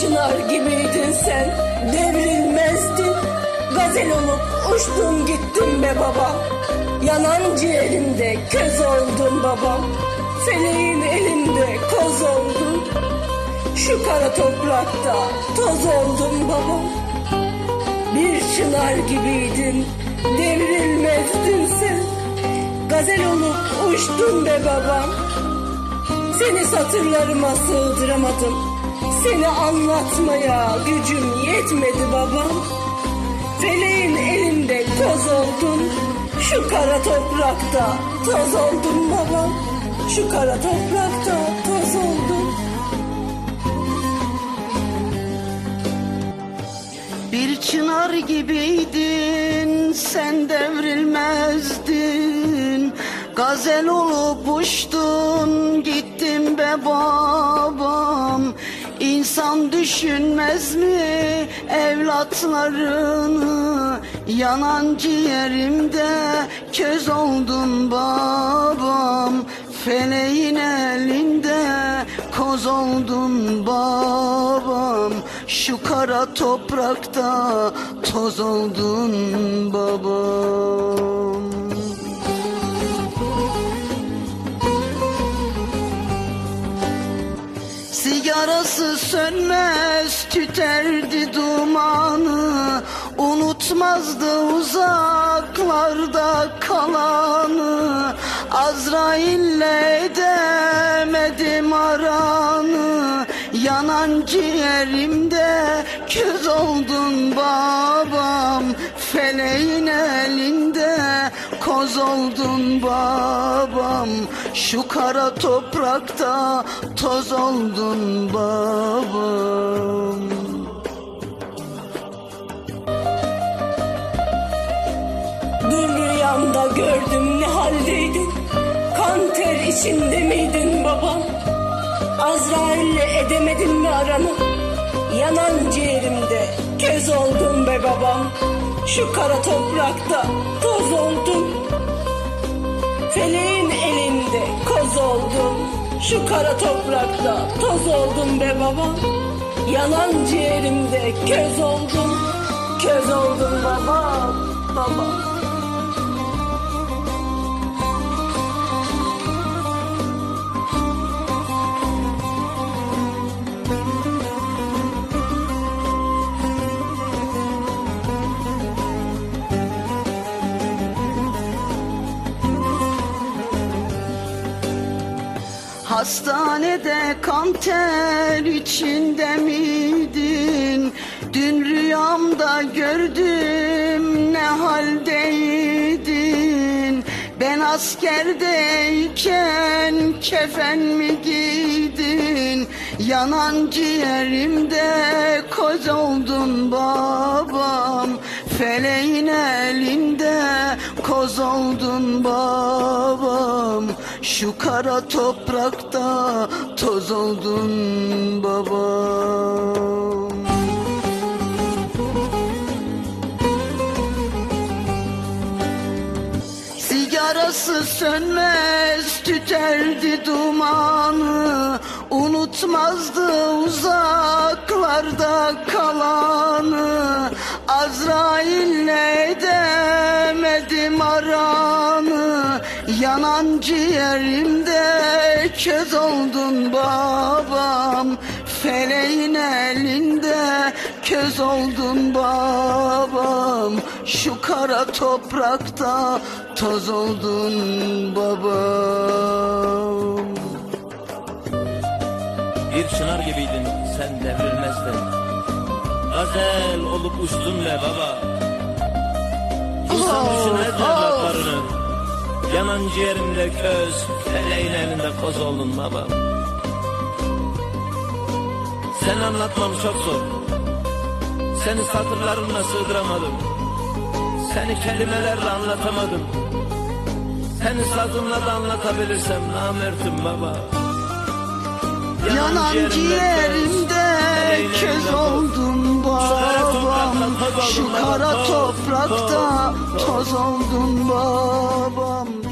çınar gibiydin sen. Devrilmezdin. Gazel olup uçtun gittin be baba. Yanan ciğerimde köz oldun babam Feleğin elinde koz oldun. Şu kara toprakta toz oldun babam Bir çınar gibiydin. Devrilmezdin sen. Gazel olup uçtun be babam Seni satırlarıma sığdıramadım Seni anlatmaya gücüm yetmedi babam. Feleğin elinde koz oldun Şu kara toprakta toz oldun babam. Şu kara toprakta toz oldun Bir çınar gibiydin sen devrilmezdin. Gazel olup uçtun gittin be babam İnsan düşünmez mi evlatlarını? Yanan ciğerimde köz oldun babam. Feleğin elinde koz oldun babam. Şu kara toprakta toz oldun sönmez tüterdi dumanı. Unutmazdı uzaklarda kalanı. Azrail'le edemedim aranı. Yanan ciğerimde köz oldun babam. Feleğin elinde koz oldun babam. Şu kara toprakta toz oldun babam gördüm ne haldeydin? Kan ter içinde miydin babam? Azrail'le edemedin mi aranı? Yanan ciğerimde köz oldun be babam. Şu kara toprakta toz oldun Feleğin elinde koz oldun Şu kara toprakta toz oldun be babam. Yanan ciğerimde köz oldun Köz oldun babam Babam Hastanede kan ter içinde miydin? Dün rüyamda gördüm ne haldeydin? Ben askerdeyken kefen mi giydin? Yanan ciğerimde koz oldun babam Feleğin elinde koz oldun babam Şu kara toprakta toz oldun babam Sigarası sönmez tüterdi dumanı. Unutmazdı uzaklarda Yanan ciğerimde köz oldun babam. Feleğin elinde köz oldun babam. Şu kara toprakta toz oldun babam. Bir çınar gibiydin sen devrilmezdin. Gazel olup uçtun be baba. İnsan düşünmez evlatlarını Yanan ciğerimde köz Feleğin elinde koz oldun baba. Sen anlatmam çok zor. Seni satırlarımla sığdıramadım. Seni kelimelerle anlatamadım. Seni sazımla da anlatabilirsem namertim baba. Yanan ciğerimde köz oldun babam. Şu kara toprakta toz oldun babam